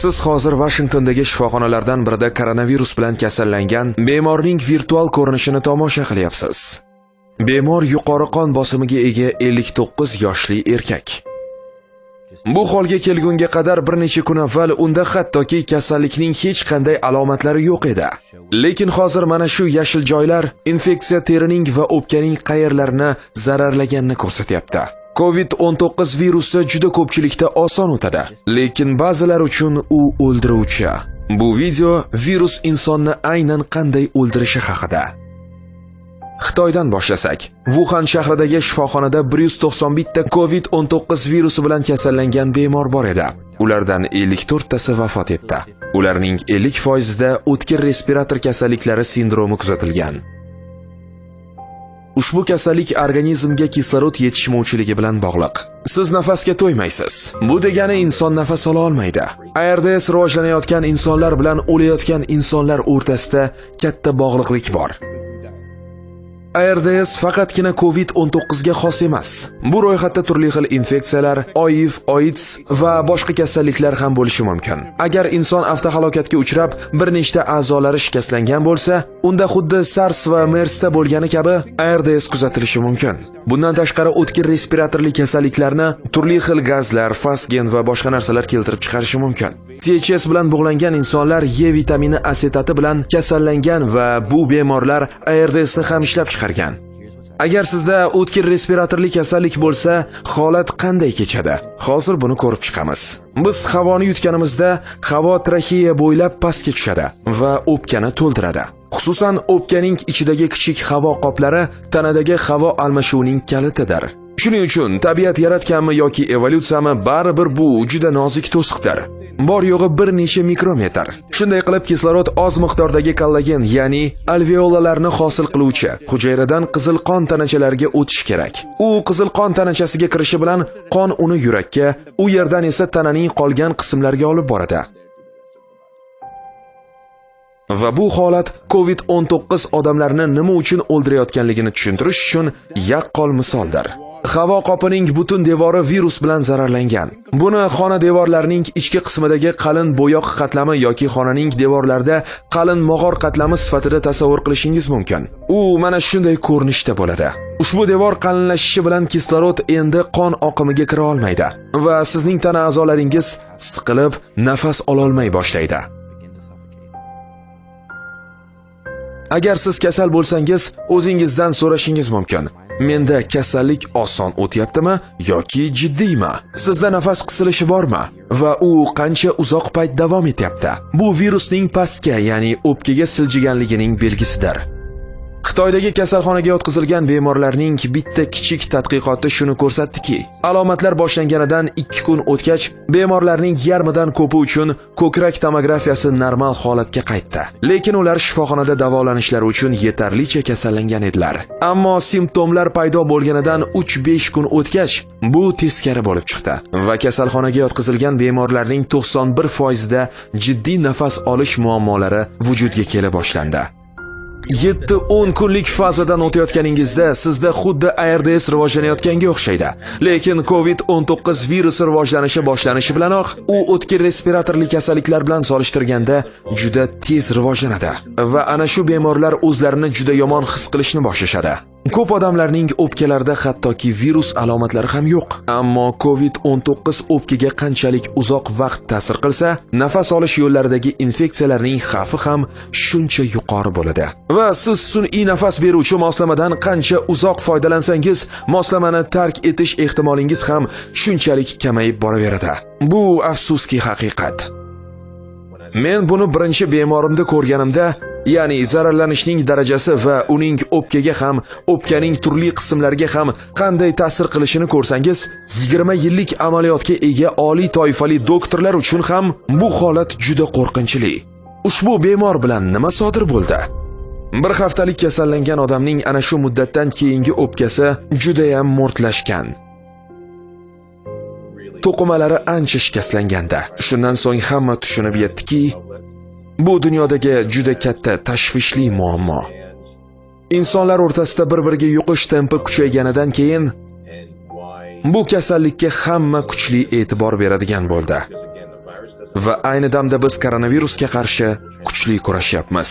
Siz hozir Vashingtondagi shifoxonalardan birida koronavirus bilan kasallangan bemorning virtual ko'rinishini tomosha qilyapsiz. Bemor yuqori qon bosimiga ega 59 yoshli erkak. Bu holga kelgunga qadar bir necha kun avval unda hattoki kasallikning hech qanday alomatlari yo'q edi. Lekin hozir mana shu yashil joylar infeksiya terining va o'pkaning qayerlarini zararlaganini ko'rsatyapti. COVID-19 virusi juda ko'pchilikda oson o'tadi, lekin ba'zilar uchun u o'ldiruvchi. Bu video virus insonni aynan qanday o'ldirishi haqida. Xitoydan boshlasak, Wuhan shahridagi shifoxonada 191 ta COVID-19 virusi bilan kasallangan bemor bor edi. Ulardan 54 tasi vafot etdi. Ularning 50 foizida o'tkir respirator kasalliklari sindromi kuzatilgan. Ushbu kasallik organizmga kislorod yetishmovchiligi bilan bog'liq. Siz nafasga to'ymaysiz. Bu degani inson nafas ola olmaydi. ARDS rivojlanayotgan insonlar bilan o'layotgan insonlar o'rtasida katta bog'liqlik bor. ARDS faqatgina COVID-19 ga xos emas. Bu ro'yxatda turli xil infeksiyalar, OIV, AIDS va boshqa kasalliklar ham bo'lishi mumkin. Agar inson avtohalokatga uchrab, bir nechta a'zolari shikastlangan bo'lsa, unda xuddi SARS va MERSda bo'lgani kabi ARDS kuzatilishi mumkin. Bundan tashqari o'tkir respiratorli kasalliklarni turli xil gazlar, fosgen va boshqa narsalar keltirib chiqarishi mumkin. THS bilan bog'langan insonlar E vitamini asetati bilan kasallangan va bu bemorlar ARDSni ham ishlab chiqargan. Agar sizda o'tkir respiratorli kasallik bo'lsa, holat qanday kechadi? Hozir buni ko'rib chiqamiz. Biz havoni yutganimizda havo traxeya bo'ylab pastga tushadi va o'pkani to'ldiradi. Xususan, o'pkaning ichidagi kichik havo qoplari tanadagi havo almashuvining kalitidir. Shuning uchun tabiat yaratganmi yoki evolyutsiyami baribir bu juda nozik to'siqdir. Bor yo'g'i bir necha mikrometr. Shunday qilib kislorod oz miqdordagi kollagen, ya'ni alveolalarni hosil qiluvchi hujayradan qizil qon tanachalariga o'tishi kerak. U qizil qon tanachasiga kirishi bilan qon uni yurakka, u yerdan esa tananing qolgan qismlariga olib boradi. Va bu holat COVID-19 odamlarni nima uchun o'ldirayotganligini tushuntirish uchun yaqqol misoldir. Havo qopining butun devori virus bilan zararlangan. Buni xona devorlarining ichki qismidagi qalin bo'yoq qatlami yoki xonaning devorlarida qalin mog'or qatlami sifatida tasavvur qilishingiz mumkin. U mana shunday ko'rinishda bo'ladi. Ushbu devor qalinlashishi bilan kislorod endi qon oqimiga kira olmaydi va sizning tana a'zolaringiz siqilib, nafas ololmay boshlaydi. Agar siz kasal bo'lsangiz, o'zingizdan so'rashingiz mumkin. Menda kasallik oson o'tyaptimi yoki jiddiymi? Sizda nafas qisilishi bormi? Va u qancha uzoq payt davom etyapti? Bu virusning pastga, ya'ni o'pkaga siljiganligining belgisidir. Xitoydagi kasalxonaga yotqizilgan bemorlarning bitta kichik tadqiqoti shuni ko'rsatdiki, alomatlar boshlanganidan 2 kun o'tgach, bemorlarning yarmidan ko'pi uchun ko'krak tomografiyasi normal holatga qaytdi. Lekin ular shifoxonada davolanishlari uchun yetarlicha kasallangan edilar. Ammo simptomlar paydo bo'lganidan 3-5 kun o'tgach, bu teskari bo'lib chiqdi va kasalxonaga yotqizilgan bemorlarning 91%da jiddiy nafas olish muammolari vujudga kela boshlandi. 7-10 kunlik fazadan o'tayotganingizda sizda xuddi ARDS rivojlanayotganga o'xshaydi. Lekin COVID-19 virusi rivojlanishi boshlanishi bilanoq u o'tkir respiratorli kasalliklar bilan solishtirganda juda tez rivojlanadi va ana shu bemorlar o'zlarini juda yomon his qilishni boshlashadi. Ko'p odamlarning o'pkalarida hattoki virus alomatlari ham yo'q. Ammo COVID-19 o'pkaga qanchalik uzoq vaqt ta'sir qilsa, nafas olish yo'llaridagi infeksiyalarning xavfi ham shuncha yuqori bo'ladi. Va siz sun'iy nafas beruvchi moslamadan qancha uzoq foydalansangiz, moslamani tark etish ehtimolingiz ham shunchalik kamayib boraveradi. Bu afsuski haqiqat. Men buni birinchi bemorimda ko'rganimda ya'ni zararlanishning darajasi va uning o'pkaga ham, o'pkaning turli qismlariga ham qanday ta'sir qilishini ko'rsangiz, 20 yillik amaliyotga ega oliy toifali doktorlar uchun ham bu holat juda qo'rqinchli. Ushbu bemor bilan nima sodir bo'ldi? Bir haftalik kasallangan odamning ana shu muddatdan keyingi o'pkasi juda ham mo'rtlashgan. To'qimalari ancha shikastlanganda, shundan so'ng hamma tushunib yetdiki, Bu dunyodagi juda katta tashvishli muammo. Insonlar o'rtasida bir-biriga yuqish tempi kuchayganidan keyin bu kasallikka hamma kuchli e'tibor beradigan bo'ldi. Va ayni damda biz koronavirusga qarshi kuchli kurashyapmiz.